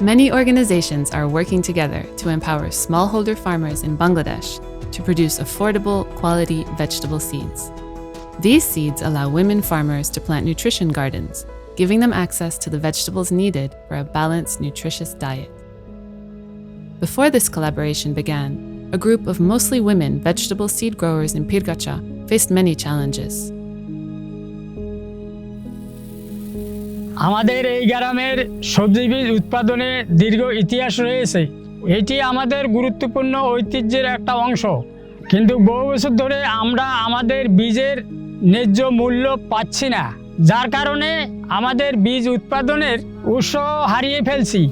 Many organizations are working together to empower smallholder farmers in Bangladesh to produce affordable, quality vegetable seeds. These seeds allow women farmers to plant nutrition gardens, giving them access to the vegetables needed for a balanced, nutritious diet. Before this collaboration began, a group of mostly women vegetable seed growers in Pirgacha faced many challenges. আমাদের এই গ্রামের সবজি বীজ উৎপাদনে দীর্ঘ ইতিহাস রয়েছে। এটি আমাদের গুরুত্বপূর্ণ ঐতিহ্যের একটা অংশ। কিন্তু বহু বছর ধরে আমরা আমাদের বীজের ন্যায্য মূল্য পাচ্ছি না, যার কারণে আমাদের বীজ উৎপাদনের উৎস হারিয়ে ফেলছি।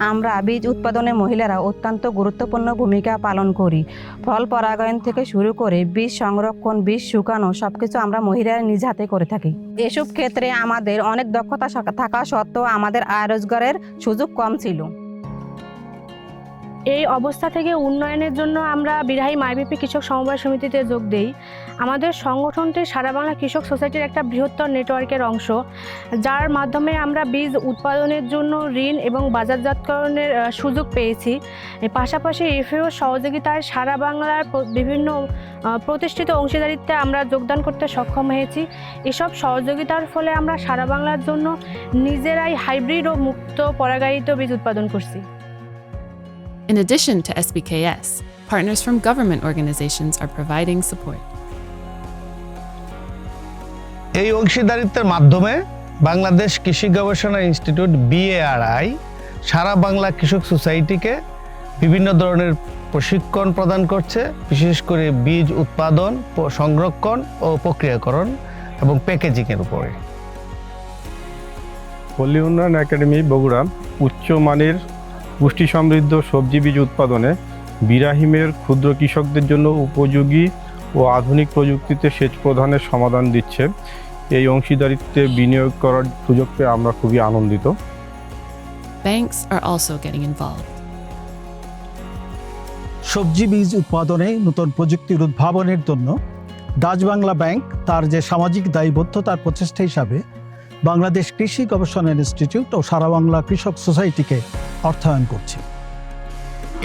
আমরা বীজ উৎপাদনে মহিলারা অত্যন্ত গুরুত্বপূর্ণ ভূমিকা পালন করি। ফল পরাগায়ন থেকে শুরু করে বীজ সংরক্ষণ, বীজ শুকানো সব কিছু আমরা মহিলারা নিজ হাতে করে থাকি। এসব ক্ষেত্রে আমাদের অনেক দক্ষতা থাকা সত্ত্বেও আমাদের আয় রোজগারের সুযোগ কম ছিল। এই অবস্থা থেকে উন্নয়নের জন্য আমরা বিরাহী মাইবিপি কৃষক সমবায় সমিতিতে যোগ দেই। আমাদের সংগঠনটি সারা বাংলা কৃষক সোসাইটির একটা বৃহত্তর নেটওয়ার্কের অংশ, যার মাধ্যমে আমরা বীজ উৎপাদনের জন্য ঋণ এবং বাজারজাতকরণের সুযোগ পেয়েছি। পাশাপাশি এফএও সহযোগিতায় সারা বাংলার বিভিন্ন প্রতিষ্ঠিত অংশীদারিত্বে আমরা যোগদান করতে সক্ষম হয়েছি। এসব সহযোগিতার ফলে আমরা সারা বাংলার জন্য নিজেরাই হাইব্রিড ও মুক্ত পরাগায়িত বীজ উৎপাদন করছি। In addition to SBKS, partners from government organizations are providing support. এই অংশীদারিত্বের মাধ্যমে বাংলাদেশ কৃষি গবেষণা ইনস্টিটিউট বিএআরআই সারা বাংলা কৃষক সোসাইটিকে বিভিন্ন ধরনের প্রশিক্ষণ প্রদান করছে বিশেষ করে বীজ উৎপাদন সংরক্ষণ ও প্রক্রিয়াকরণ এবং প্যাকেজিংয়ের উপরে পল্লী উন্নয়ন একাডেমি বগুড়া উচ্চমানের পুষ্টি সমৃদ্ধ সবজি বীজ উৎপাদনে বিরাহিমের ক্ষুদ্র কৃষকদের জন্য উপযোগী ও আধুনিক প্রযুক্তিতে সেচ প্রধানের সমাধান দিচ্ছে এই অংশীদারিত্বে বিনিয়োগ করার সুযোগ পেয়ে আমরা খুবই আনন্দিত Banks are also getting involved. সবজি বীজ উৎপাদনে নতুন প্রযুক্তির উদ্ভাবনের জন্য ডাচ বাংলা ব্যাংক তার যে সামাজিক দায়বদ্ধতার প্রচেষ্টা হিসাবে বাংলাদেশ কৃষি গবেষণা ইনস্টিটিউট ও সারা বাংলা কৃষক সোসাইটিকে অর্থায়ন করছে।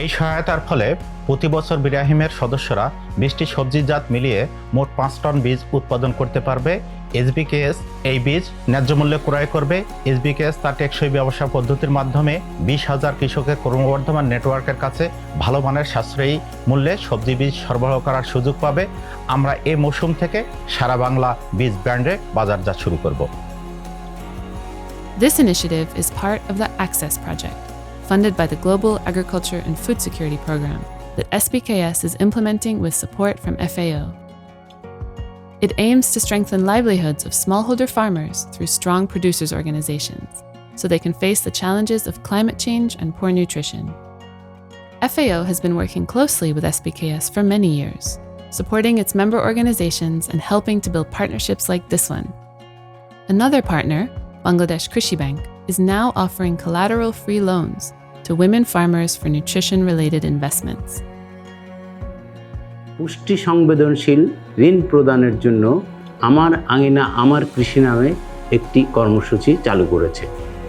এই সহায়তার ফলে প্রতি বছর বিরাহিমের সদস্যরা বিশটি সবজি জাত মিলিয়ে মোট পাঁচ টন বীজ উৎপাদন করতে পারবে। এসবিকেএস এই বীজ ন্যায্য মূল্যে ক্রয় করবে। এসবিকেএস তার টেকসই ব্যবসা পদ্ধতির মাধ্যমে বিশ হাজার কৃষকের ক্রমবর্ধমান নেটওয়ার্কের কাছে ভালো মানের সাশ্রয়ী মূল্যে সবজি বীজ সরবরাহ করার সুযোগ পাবে। আমরা এই মৌসুম থেকে সারা বাংলা বীজ ব্র্যান্ডে বাজারজাত শুরু করব। This initiative is part of the Access Project, funded by the Global Agriculture and Food Security Program that SBKS is implementing with support from FAO. It aims to strengthen livelihoods of smallholder farmers through strong producers' organizations so they can face the challenges of climate change and poor nutrition. FAO has been working closely with SBKS for many years, supporting its member organizations and helping to build partnerships like this one. Another partner, Bangladesh Krishi Bank, is now offering collateral free loans to women farmers for nutrition related investments. পুষ্টি সংবেদনশীল ঋণ প্রদানের জন্য আমার আঙিনা আমার কৃষি নামে একটি কর্মসূচি চালু করেছে,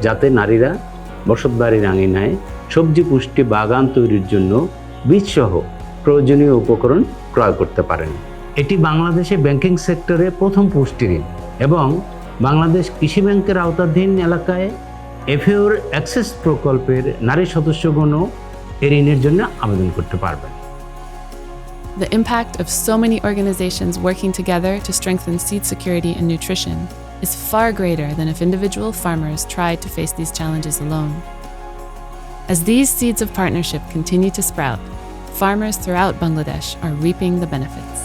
যাতে নারীরা বসতবাড়ির আঙিনায় সবজি পুষ্টি বাগান তৈরির জন্য বীজসহ প্রয়োজনীয় উপকরণ ক্রয় করতে পারেন এটি বাংলাদেশে ব্যাংকিং সেক্টরে প্রথম পুষ্টি ঋণ এবং বাংলাদেশ কৃষি ব্যাংকের আওতাধীন এলাকায় এফএওর অ্যাক্সেস প্রকল্পের নারী সদস্যগণও এই ঋণের জন্য আবেদন করতে পারবেন The impact of so many organizations working together to strengthen seed security and nutrition is far greater than if individual farmers tried to face these challenges alone. As these seeds of partnership continue to sprout, farmers throughout Bangladesh are reaping the benefits.